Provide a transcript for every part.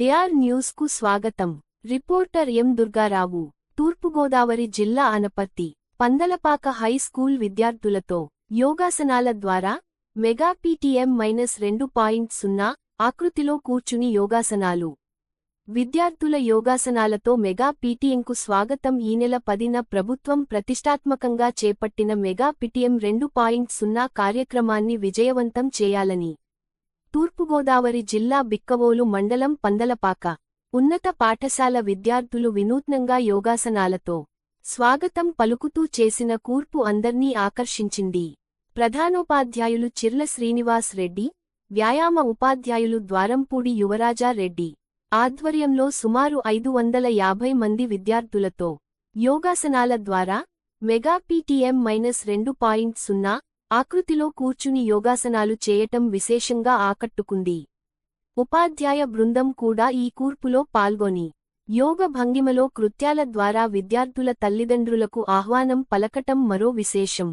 DR న్యూస్కు స్వాగతం. Reporter ఎం దుర్గారావు తూర్పుగోదావరి జిల్లా అనపర్తి పందలపాక హై స్కూల్ విద్యార్థులతో యోగాసనాల ద్వారా మెగా పీటీఎం మైనస్ రెండు పాయింట్ సున్నా ఆకృతిలో కూర్చుని యోగాసనాలు. విద్యార్థుల యోగాసనాలతో మెగా పీటీఎంకు స్వాగతం ఈ నెల పదిన ప్రభుత్వం ప్రతిష్టాత్మకంగా చేపట్టిన మెగా పీటీఎం రెండు పాయింట్ సున్నా కార్యక్రమాన్ని విజయవంతం చేయాలని తూర్పుగోదావరి జిల్లా బిక్కవోలు మండలం పందలపాక. ఉన్నత పాఠశాల విద్యార్థులు వినూత్నంగా యోగాసనాలతో స్వాగతం పలుకుతూ చేసిన కూర్పు అందర్నీ ఆకర్షించింది. ప్రధానోపాధ్యాయులు చిర్ల శ్రీనివాస్ రెడ్డి వ్యాయామ ఉపాధ్యాయులు ద్వారంపూడి యువరాజా రెడ్డి ఆధ్వర్యంలో సుమారు ఐదు వందల యాభై మంది విద్యార్థులతో యోగాసనాల ద్వారా మెగా పీటీఎం మైనస్ రెండు పాయింట్ సున్నా ఆకృతిలో కూర్చుని యోగాసనాలు చేయటం విశేషంగా ఆకట్టుకుంది. ఉపాధ్యాయ బృందం కూడా ఈ కూర్పులో పాల్గొని యోగ భంగిమలో కృత్యాల ద్వారా విద్యార్థుల తల్లిదండ్రులకు ఆహ్వానం పలకటం మరో విశేషం.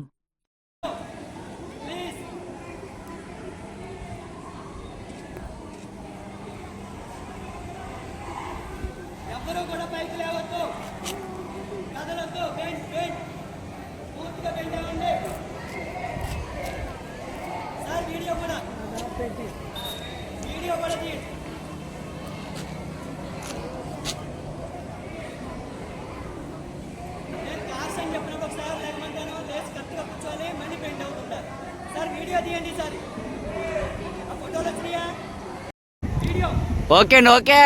Okay okay.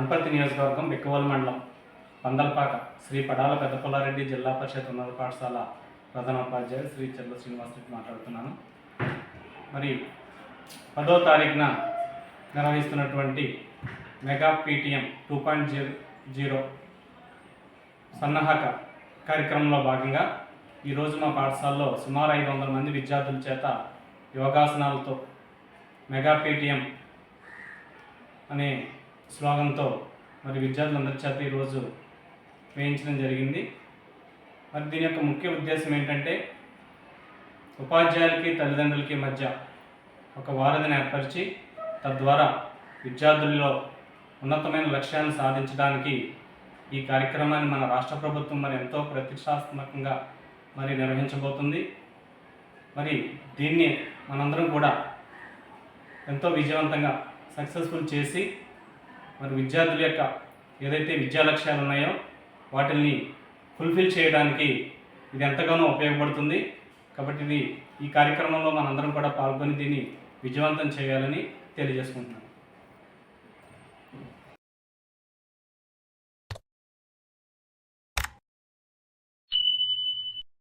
అనపర్తి నియోజకవర్గం బిక్కవోలు మండలం పందలపాక శ్రీ పడాల పెద్దపల్లారెడ్డి జిల్లా పరిషత్ ఉన్నత పాఠశాల ప్రధానోపాధ్యాయుడు శ్రీ చెల్ల శ్రీనివాసరెడ్డి మాట్లాడుతున్నాను. మరి పదో తారీఖున నిర్వహిస్తున్నటువంటి mega PTM two point zero zero సన్నాహక కార్యక్రమంలో భాగంగా ఈరోజు మా పాఠశాలలో సుమారు ఐదు వందల మంది విద్యార్థుల చేత యోగాసనాలతో మెగా పీటీఎం అనే స్లోగన్తో మరి విద్యార్థులందరి చేత ఈరోజు వేయించడం జరిగింది. మరి దీని యొక్క ముఖ్య ఉద్దేశం ఏంటంటే ఉపాధ్యాయులకి తల్లిదండ్రులకి మధ్య ఒక వారధిని ఏర్పరిచి తద్వారా విద్యార్థుల్లో ఉన్నతమైన లక్ష్యాన్ని సాధించడానికి ఈ కార్యక్రమాన్ని మన రాష్ట్ర ప్రభుత్వం మరి ఎంతో ప్రతిష్టాత్మకంగా మరి నిర్వహించబోతుంది. మరి దీన్ని మనందరం కూడా ఎంతో విజయవంతంగా సక్సెస్ఫుల్ చేసి మరి విద్యార్థుల యొక్క ఏదైతే విద్యా లక్ష్యాలు ఉన్నాయో వాటిని ఫుల్ఫిల్ చేయడానికి ఇది ఎంతగానో ఉపయోగపడుతుంది. కాబట్టి ఇది ఈ కార్యక్రమంలో మనందరం కూడా పాల్గొని దీన్ని విజయవంతం చేయాలని తెలియజేసుకుంటున్నాను